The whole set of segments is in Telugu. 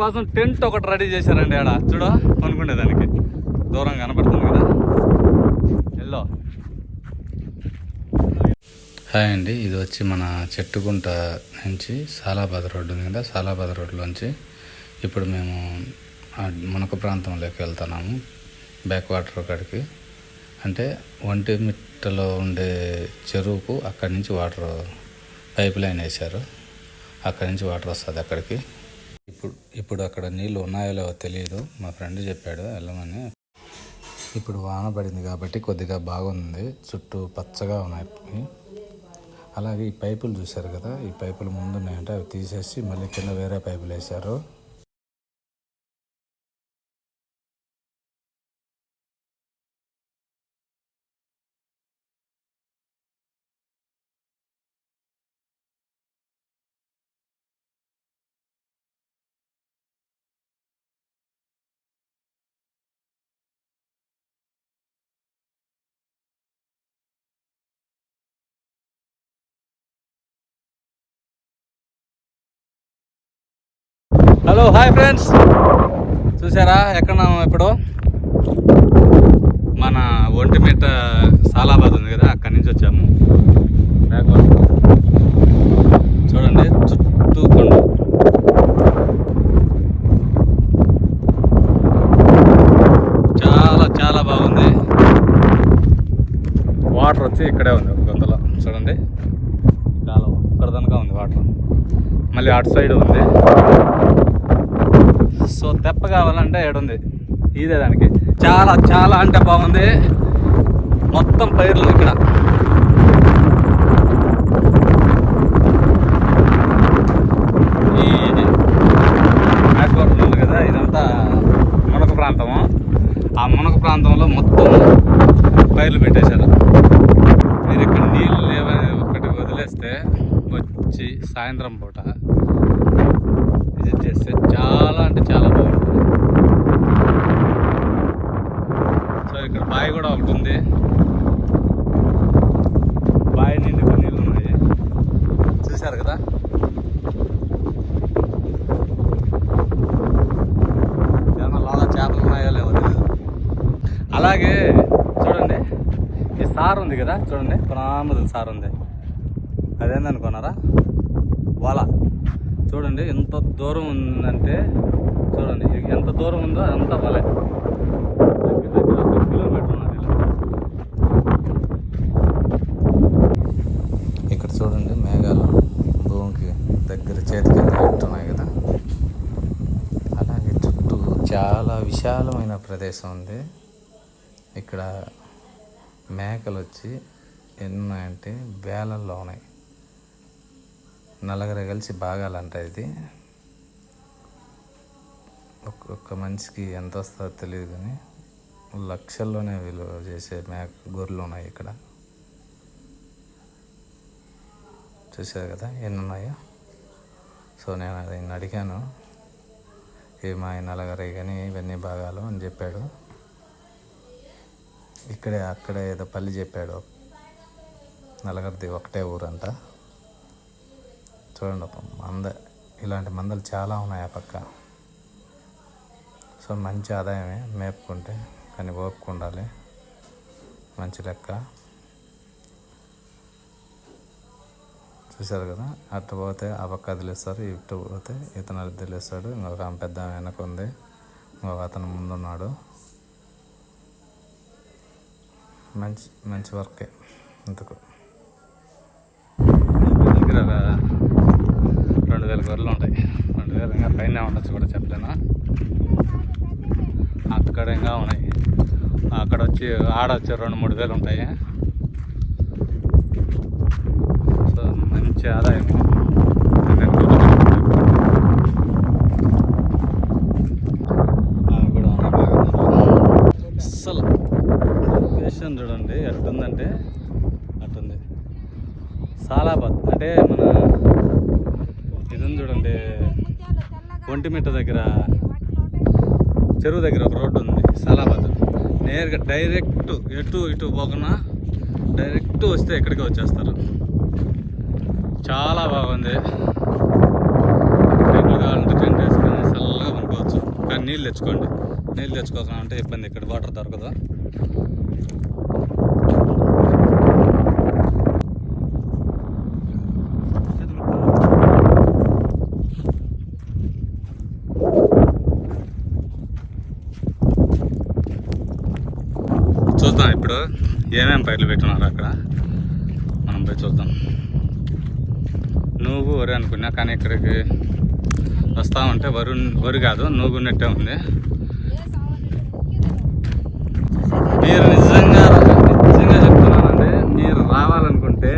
కోసం టెంట్ ఒకటి రెడీ చేశారండి ఆడ. చూడ కొనుక్కునేదానికి దూరం కనపడుతుంది కదా. ఎల్లో. హాయ్ అండి ఇది వచ్చి మన చెట్టుగుంట నుంచి సాలాబాద్ రోడ్డు ఉంది కదా సాలాబాద్ రోడ్లోంచి ఇప్పుడు మేము మునక ప్రాంతంలోకి వెళ్తున్నాము బ్యాక్ వాటర్ కాడికి. అంటే ఒంటి మిట్టలో ఉండే చెరువుకు అక్కడి నుంచి వాటర్ పైప్ లైన్ వేశారు. అక్కడి నుంచి వాటర్ వస్తుంది అక్కడికి. ఇప్పుడు ఇప్పుడు అక్కడ నీళ్ళు ఉన్నాయో లేవో తెలియదు మా ఫ్రెండ్ చెప్పాడు వెళ్ళమని. ఇప్పుడు వాన పడింది కాబట్టి కొద్దిగా బాగుంది. చుట్టూ పచ్చగా ఉన్నాయి. అలాగే ఈ పైపులు చూశారు కదా? ఈ పైపులు ముందు ఉన్నాయంటే అవి తీసేసి మళ్ళీ కింద వేరే పైపులు వేశారు. హలో హాయ్ ఫ్రెండ్స్ చూసారా? ఎక్కడున్నాము ఇప్పుడు? మన ఒంటిమిట్ట సాలాబాద్ ఉంది కదా అక్కడి నుంచి వచ్చాము. చూడండి చుట్టూ కొండ. చాలా చాలా బాగుంది. వాటర్ వచ్చి ఇక్కడే ఉంది ఒక చూడండి. కాలం ఒక్కడదనగా ఉంది వాటర్ మళ్ళీ అటు సైడ్ ఉంది. సో తెప్ప కావాలంటే ఏడుంది. ఇదే దానికి. చాలా చాలా అంటే బాగుంది. మొత్తం పైర్లు ఇక్కడ. ఈ కదా ఇదంతా మునక ప్రాంతము. ఆ మునక ప్రాంతంలో మొత్తం పైర్లు పెట్టేశారు. మీరు ఇక్కడ నీళ్ళు లేవని ఒకటి వదిలేస్తే వచ్చి సాయంత్రం పూట విజిట్ చేస్తే అంటే చాలా బాగుంటుంది. సో ఇక్కడ బావి కూడా ఒకటి ఉంది. బావి నిండి నీళ్ళు ఉన్నాయి. చూశారు కదా? చేపలు అలాగే చూడండి ఈ సార్ ఉంది కదా? చూడండి పునామదుల సార్ ఉంది. అదేందనుకున్నారా చూడండి ఎంత దూరం ఉందంటే చూడండి ఎంత దూరం ఉందో అంత వలే. దగ్గర దగ్గర ఒక కిలోమీటర్ ఉన్నది ఇక్కడ చూడండి మేఘాలు భూమికి దగ్గర చేతికి ఉన్నాయి కదా. అలాగే చుట్టూ చాలా విశాలమైన ప్రదేశం ఉంది. ఇక్కడ మేకలు వచ్చి ఎన్ని ఉన్నాయంటే వేలల్లో ఉన్నాయి. నలగర కలిసి భాగాలంట ఇది. ఒక్కొక్క మనిషికి ఎంత వస్తుందో తెలియదు కానీ లక్షల్లోనే విలువ చేసే మేక గొర్రెలు ఉన్నాయి ఇక్కడ. చూసారు కదా ఎన్ని ఉన్నాయో? సో నేను అది అడిగాను. ఇవి మా నలగరై కానీ ఇవన్నీ భాగాలు అని చెప్పాడు. ఇక్కడే అక్కడే ఏదో పల్లి చెప్పాడు. నలగరిది ఒకటే ఊరంట. చూడండి ఒక మంద. ఇలాంటి మందలు చాలా ఉన్నాయి ఆ పక్క. సో మంచి ఆదాయమే మేపుకుంటే కానీ ఓపిక ఉండాలి. మంచి లెక్క. చూశారు కదా? అటు పోతే ఆ పక్క వదిలేస్తారు ఇటు పోతే ఇతను వదిలేస్తాడు. ఇంకొక ఆమె పెద్ద వెనక ఉంది. ఇంకొక అతను ముందున్నాడు. మంచి మంచి వర్కే. ఇంతకు. దగ్గర రెండు వేల గొర్రెలు ఉంటాయి. రెండు వేలు ఇంకా పైన ఉండొచ్చు కూడా చెప్పలేను? అక్కడ ఇంకా ఉన్నాయి. అక్కడ వచ్చి ఆడ వచ్చి రెండు మూడు వేలు ఉంటాయి. సో మంచి ఆదాయం. అవి కూడా అస్సలు లొకేషన్ చూడండి ఎట్టుందంటే అట్టుంది. సాలాబాద్ అంటే మన ఇది ఉంది చూడండి ఒంటిమిట్ట దగ్గర చెరువు దగ్గర ఒక రోడ్డు ఉంది సలాబాద్. నేరుగా డైరెక్ట్ ఎటు ఇటు పోకుండా డైరెక్ట్ వస్తే ఇక్కడికి వచ్చేస్తారు. చాలా బాగుంది. టెంట్లు కావాలంటే టెంట్ వేసుకొని చల్లగా పనుకోవచ్చు కానీ నీళ్ళు తెచ్చుకోండి. నీళ్ళు తెచ్చుకోకుండా అంటే ఇబ్బంది ఇక్కడ వాటర్ దొరకదు చూద్దాం ఇప్పుడు ఏమేమి పైర్లు పెట్టున్నారు అక్కడ? మనం పోయి చూద్దాం. నువ్వు వరి అనుకున్నా కానీ ఇక్కడికి వస్తామంటే వరు వరి కాదు నువ్వు ఉన్నట్టే ఉంది. మీరు నిజంగా నిజంగా చెప్తున్నానండి మీరు రావాలనుకుంటే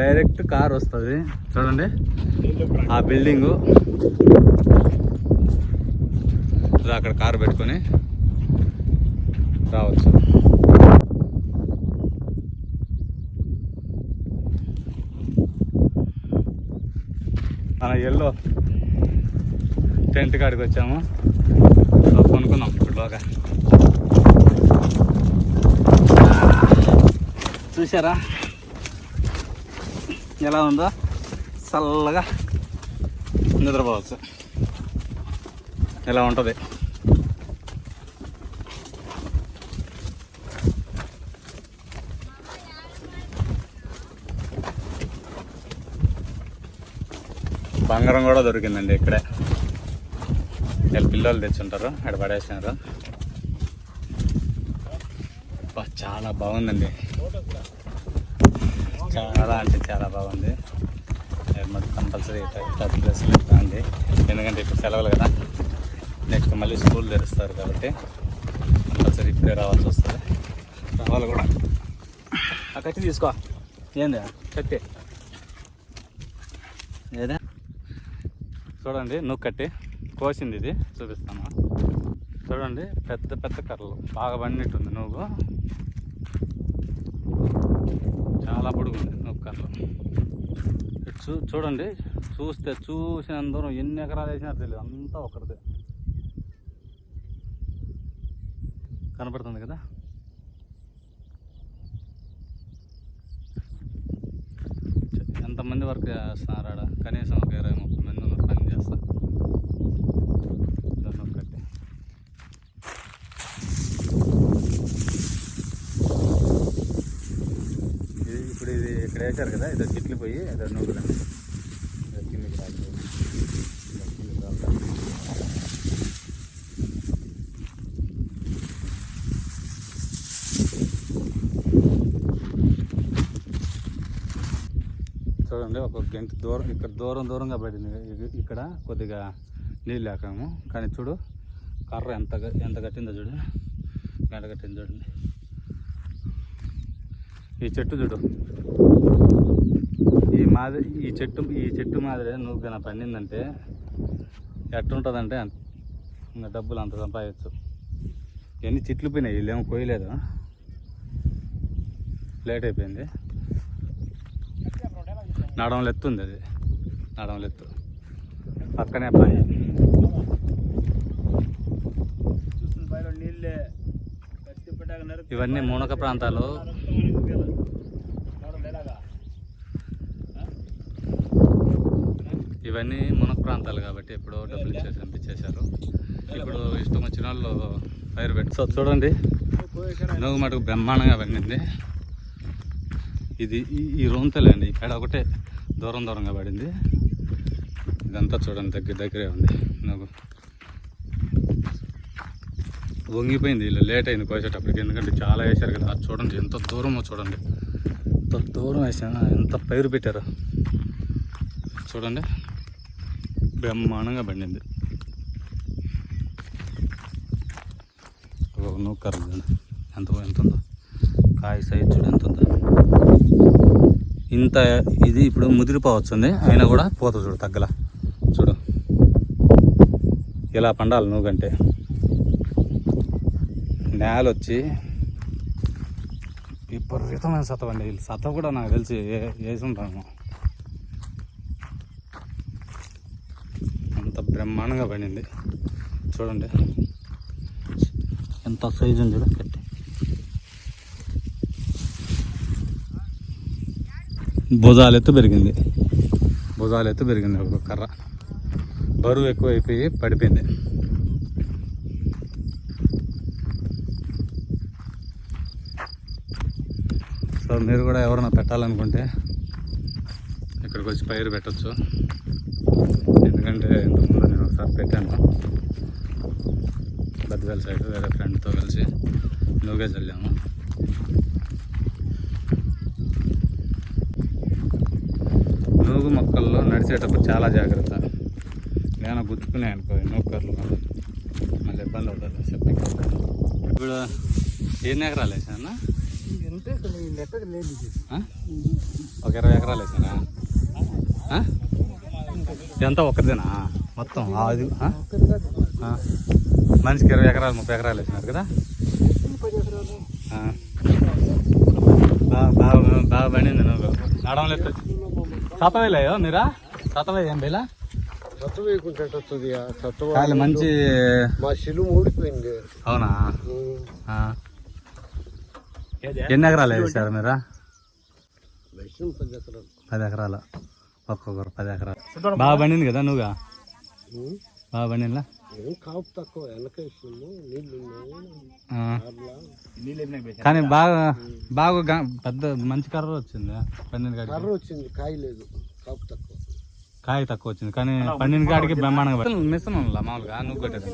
డైరెక్ట్ కార్ వస్తుంది. చూడండి ఆ బిల్డింగు. అక్కడ కారు పెట్టుకొని రావచ్చు. మన ఎల్లో టెంట్ కాడికి వచ్చాము. సో కొనుక్కున్నాం ఇప్పుడు బాగా చూసారా ఎలా ఉందో? చల్లగా నిద్రపోవచ్చు. ఎలా ఉంటుంది? బంగారం కూడా దొరికిందండి ఇక్కడే. వీళ్ళ పిల్లలు తెచ్చుంటారు అక్కడ పడేసినారు. అబ్బా, చాలా బాగుందండి. చాలా అంటే చాలా బాగుంది. మరి కంపల్సరీ టచ్ ప్లేస్లో అండి. ఎందుకంటే ఇప్పుడు సెలవులు కదా. నెక్స్ట్ మళ్ళీ స్కూల్ తెరుస్తారు కాబట్టి కంపల్సరీ ఇప్పుడే రావాల్సి వస్తుంది. రావాలి కూడా. ఆ కత్తి తీసుకో. ఏంది? కత్తి. చూడండి నువ్వు కట్టి కోసింది ఇది చూపిస్తాను. చూడండి పెద్ద పెద్ద కర్రలు బాగా పండినట్టుంది నువ్వు చాలా పొడుగుంది నువ్వు కర్రలు. చూ చూడండి చూస్తే చూసిన దూరం ఎన్ని ఎకరాలు వేసినారు తెలియదు అంతా ఒకరిదే కనపడుతుంది కదా? ఎంతమంది వర్క్ చేస్తున్నారు ఆడ కనీసం ఒక ఇరవై ముప్పై మంది ఉన్నారు పని చేస్తా దాన్ని ఒక్కటి ఇది ఇప్పుడు ఇది ఇక్కడ వేశారు కదా ఇదో చెట్లు పోయి ఇదో నూగులండి కిందికి చూడండి ఒక గంట దూరం ఇక్కడ దూరం దూరంగా పడింది. ఇక్కడ కొద్దిగా నీళ్ళు లేకాము కానీ చూడు కర్ర ఎంత ఎంత కట్టిందో చూడు. గంట కట్టింది చూడండి. ఈ చెట్టు చూడు. ఈ మాదిరి ఈ చెట్టు ఈ చెట్టు మాదిరి నువ్వు కన్నా పండిందంటే ఎట్టుంటుందంటే ఇంకా డబ్బులు అంత సంపాదించు. ఎన్ని చెట్లు పోయినాయి వీళ్ళేమో కోయలేదు లేట్ అయిపోయింది. నడవలు ఎత్తుంది అది. నడవలు ఎత్తు పక్కనే పని చూస్తుంది పైన నీళ్ళే. ఇవన్నీ మునక ప్రాంతాలు. ఇవన్నీ మునక ప్రాంతాలు కాబట్టి ఎప్పుడో డబ్బులు ఇచ్చేసి పంపించేశారు. ఇప్పుడు ఇష్టం వచ్చిన వాళ్ళు ఫైర్ పెట్టి సో చూడండి. నువ్వు మటుకు బ్రహ్మాండంగా పండింది. ఇది ఈ- ఈ రొంతలేండి ఇక్కడ ఒకటే దూరం దూరంగా పడింది. ఇదంతా చూడండి దగ్గర దగ్గరే ఉంది. నువ్వు వంగిపోయింది ఇలా లేట్ అయింది కోసేటప్పటికి. ఎందుకంటే చాలా వేశారు కదా అది చూడండి ఎంత దూరమో చూడండి. ఎంత దూరం వేసాను ఎంత పైరు పెట్టారు. చూడండి బ్రహ్మాండంగా పండింది. నూకర్ నువ్వు కర్ర ఎంత ఎంత ఉందో. కాయ సైజ్ చూడు ఎంత ఉందో. ఇంత ఇది ఇప్పుడు ముదిరిపోవచ్చుంది అయినా కూడా పోత చూడు తగ్గల. చూడు. ఇలా పండాలి నువ్వు కంటే నేల వచ్చి విపరీతమైన సతం అండి. వీళ్ళు సత్వ కూడా నాకు తెలిసి వేసి ఉంటాము అంత బ్రహ్మాండంగా పడింది. చూడండి. ఎంత సైజు ఉంది చూడ కట్టి భుజాలు ఎత్తు పెరిగింది. భుజాలు ఎత్తు పెరిగింది ఒక కర్ర. బరువు ఎక్కువ అయిపోయి పడిపోయింది. సో మీరు కూడా ఎవరైనా పెట్టాలనుకుంటే ఇక్కడికి వచ్చి పైరు పెట్టచ్చు. ఎందుకంటే ఇంతకుముందు నేను ఒకసారి పెట్టాను. బద్దివేల సైడ్ వేరే ఫ్రెండ్తో కలిసి నువ్వుగా చల్లాము నూగు మొక్కల్లో నడిచేటప్పుడు చాలా జాగ్రత్త. నేను గుర్తుకునే అనుకో నూకర్లు మళ్ళీ ఇబ్బంది అవుతుంది చెప్పి ఇప్పుడు ఎన్ని ఎకరాలు వేసానా ఎంత లెక్కకు లేదు ఇది. ఒక ఇరవై ఎకరాలు వేసానా ఆ? ఇదంతా ఒక్కదేనా మొత్తం అది. మనిషికి ఇరవై ఎకరాలు ముప్పై ఎకరాలు వేసినారు కదా. బాగా బాగా బాగా పండింది నువ్వు. నడవలేదు సతవేలేయో మీరా? సతవే ఏం బేలా? మంచి మా శిలుము ఊడిపోయింది. అవునా. ఎన్ని ఎకరాలు వేసారు మీరా? పది ఎకరాలు. ఒక్కొక్కరు పది ఎకరాలు. బాగా పండింది కదా నువ్వుగా ఉమ్. బాగా పండిందా? కానీ బాగా బాగా పెద్ద మంచి కర్ర వచ్చింది పండిన కాడికి? కర్ర వచ్చింది కాయ లేదు. కాపు తక్కువ. కాయ తక్కువ వచ్చింది. కానీ పండిన కాడికి బ్రహ్మాండంగా ఉందా మామూలుగా? నువ్వు కట్టేది?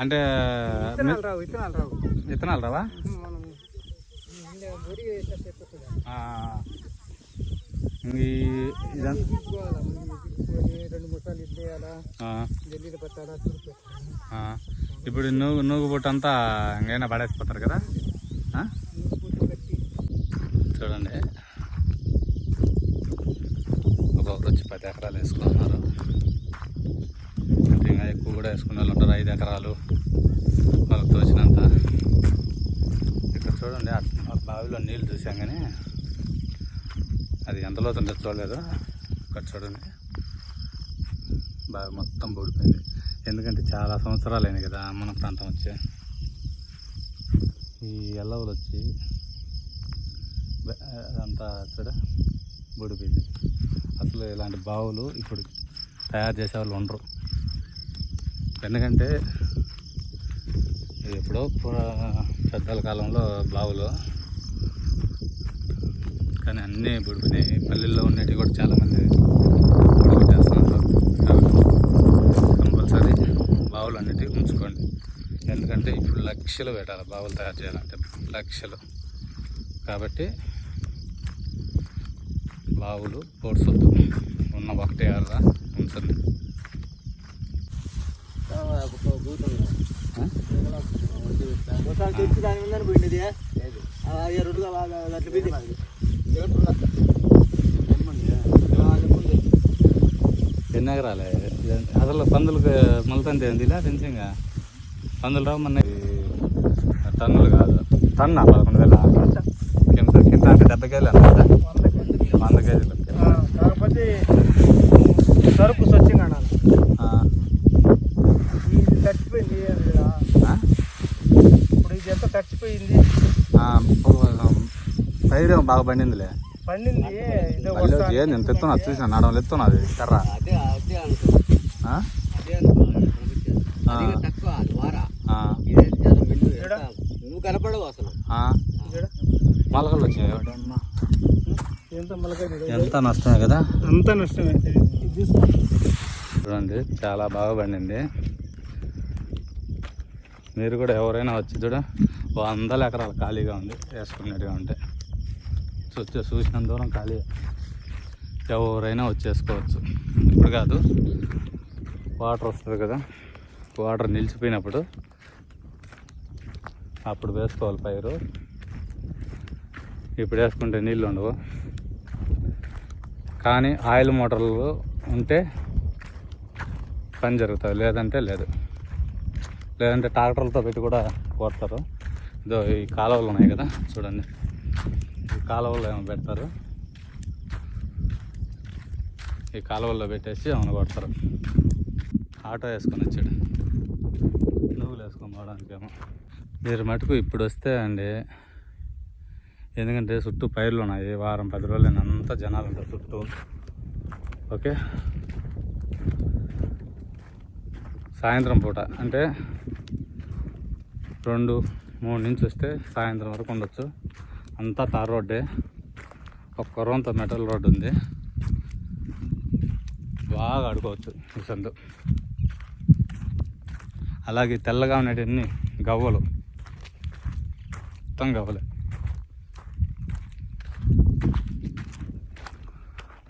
అంటే విత్తనాలు రావు. ఇప్పుడు నువ్వు నువ్వు బుట్ట అంతా ఇంకైనా పడేసిపోతారు కదా? చూడండి. ఒక్కొక్కరు వచ్చి పది ఎకరాలు వేసుకున్నారు. కూడా వేసుకునే వాళ్ళు ఉంటారు ఐదు ఎకరాలు. వాళ్ళకి తోచినంత. ఇక్కడ చూడండి ఆ బావిలో నీళ్ళు చూసాం కానీ అది ఎంత లోతు చూడలేదు. ఇక్కడ చూడండి. బావి మొత్తం పడిపోయింది ఎందుకంటే చాలా సంవత్సరాలు అయినాయి కదా మన ప్రాంతం వచ్చి. ఈ ఎల్లవులు వచ్చి అంతా కూడా చూడ బుడిపోయింది అసలు ఇలాంటి బావులు ఇప్పుడు తయారు చేసే వాళ్ళు ఉండరు. ఎందుకంటే ఎప్పుడో పెద్దల కాలంలో బావులు కానీ అన్నీ బుడిపోయినాయి పల్లెల్లో ఉన్నవి కూడా చాలామంది బుడిగొట్టేస్తున్నారు కంపల్సరీ బావులు అన్నిటివి ఉంచుకోండి. ఎందుకంటే ఇప్పుడు లక్షలు పెట్టాలి బావులు తయారు చేయాలంటే. లక్షలు. కాబట్టి బావులు పోడ్సొద్దు ఉన్న ఒకటే అలా ఉంచండి ఒకసారి తెచ్చి దాని మీద పోయింది అది అట్లా పోయింది ఎన్ని ఎకరాలే అసలు పందులకు మొలతంది ఏందిలా ఫెన్సింగ్ పందులు రావు మన టన్నులు కాదు. టన్ను పదకొండు వేల. కింద కింద అంటే డెబ్బై కేజీలు అనమాట వంద కేజీలు. కాకపోతే సరుకు స్వచ్ఛంగా అనాలి ఆ, ఇది చచ్చిపోయింది అందులో. ఆ? ఇప్పుడు ఇది ఆ, పైరు బాగా పండిందిలే. పండింది. ఏంది ఎంత ఎత్తున్నా చూసిన నడవలు ఎత్తున్నది కర్ర. అదే అదే? అదే. అది ఈడ? నువ్వు కనపడవు అసలు. మొలకలు వచ్చాయి. ఎంత నష్టమే కదా? అంతా నష్టమే. చూడండి చాలా బాగా పండింది. మీరు కూడా ఎవరైనా వచ్చి చూడ. వందల ఎకరాలు ఖాళీగా ఉంది వేసుకున్నట్టుగా ఉంటే. చూస్తే చూసినంత దూరం ఖాళీ. ఎవరైనా వచ్చేసుకోవచ్చు. ఇప్పుడు కాదు వాటర్ వస్తుంది కదా వాటర్ నిలిచిపోయినప్పుడు అప్పుడు వేసుకోవాలి పైరు. ఇప్పుడు వేసుకుంటే నీళ్ళు ఉండవు. కానీ ఆయిల్ మోటార్లు ఉంటే పని జరుగుతుంది లేదంటే లేదు. లేదంటే ట్రాక్టర్లతో పెట్టి కూడా కొడతారు ఇదో ఈ కాలువలు ఉన్నాయి కదా చూడండి. ఈ కాలువల్లో ఏమో పెడతారు. ఈ కాలువల్లో పెట్టేసి ఏమైనా కొడతారు. ఆటో వేసుకొని వచ్చాడు. నువ్వులు వేసుకొని పోవడానికేమో మీరు మటుకు ఇప్పుడు వస్తే అండి ఎందుకంటే చుట్టూ పైర్లు ఉన్నాయి. వారం పది రోజులు అంతా జనాలు ఉంటారు చుట్టూ. ఓకే? సాయంత్రం పూట అంటే రెండు మూడు నుంచి వస్తే సాయంత్రం వరకు ఉండొచ్చు. అంతా తార్ రోడ్డే. ఒక కొరంత మెటల్ రోడ్డు ఉంది. బాగా ఆడుకోవచ్చు ఈ సందు. అలాగే తెల్లగా ఉండేటన్ని గవ్వలు. మొత్తం గవ్వలే.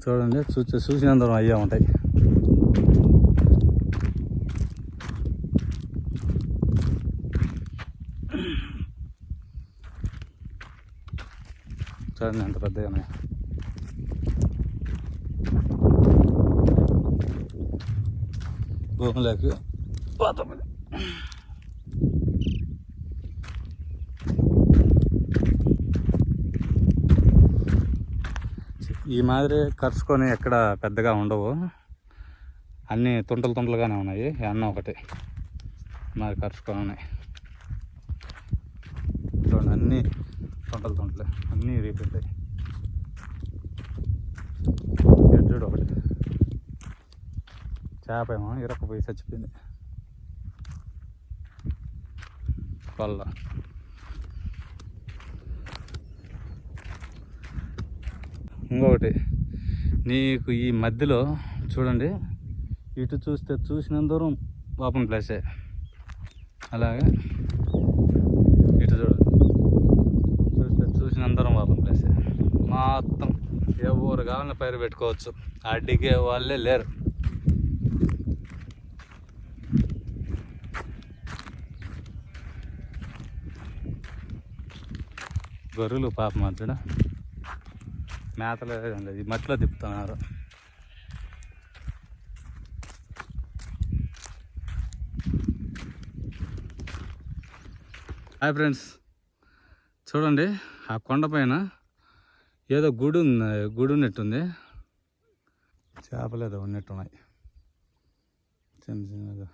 చూడండి చూసి చూసినందుకు అయ్యే ఉంటాయి. చూడండి ఎంత పెద్దగా ఉన్నాయి. భూమిలోకి పోతాం ఈ మాదిరి కరుచుకొని ఎక్కడ పెద్దగా ఉండవు. అన్నీ తుంటలు తుంటలుగానే ఉన్నాయి. అన్న ఒకటి. మరి కరుచుకొని ఉన్నాయి. చూడండి అన్నీ తొంటలు తుంటలే. అన్నీ రీపెట్టాయి ఎడ్జుడు ఒకటి. చేప ఏమో ఇరక్కపోయి చచ్చిపోయింది. వల్ల ఇంకొకటి. నీకు ఈ మధ్యలో చూడండి ఇటు చూస్తే చూసినంత దూరం ఓపెన్ ప్లేసే. అలాగే ఇటు చూడండి చూస్తే చూసినంత దూరం ఓపెన్ ప్లేసే మొత్తం కావాలన్న పైరు పెట్టుకోవచ్చు. అడిగే వాళ్ళే లేరు. గొర్రెలు పాప మధ్యన మేతలో లేదు మట్టిలో తిప్పుతున్నారు. Hi friends. చూడండి ఆ కొండ పైన ఏదో గుడి ఉంది గుడి ఉన్నట్టుంది. చేపలు ఏదో ఉన్నట్టున్నాయి. చిన్న చిన్నగా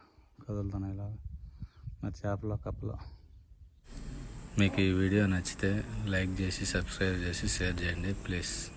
కదులుతున్నాయి ఇలా. మరి చేపలు కప్పలు. మీకు ఈ వీడియో నచ్చితే లైక్ చేసి సబ్స్క్రైబ్ చేసి షేర్ చేయండి ప్లీజ్.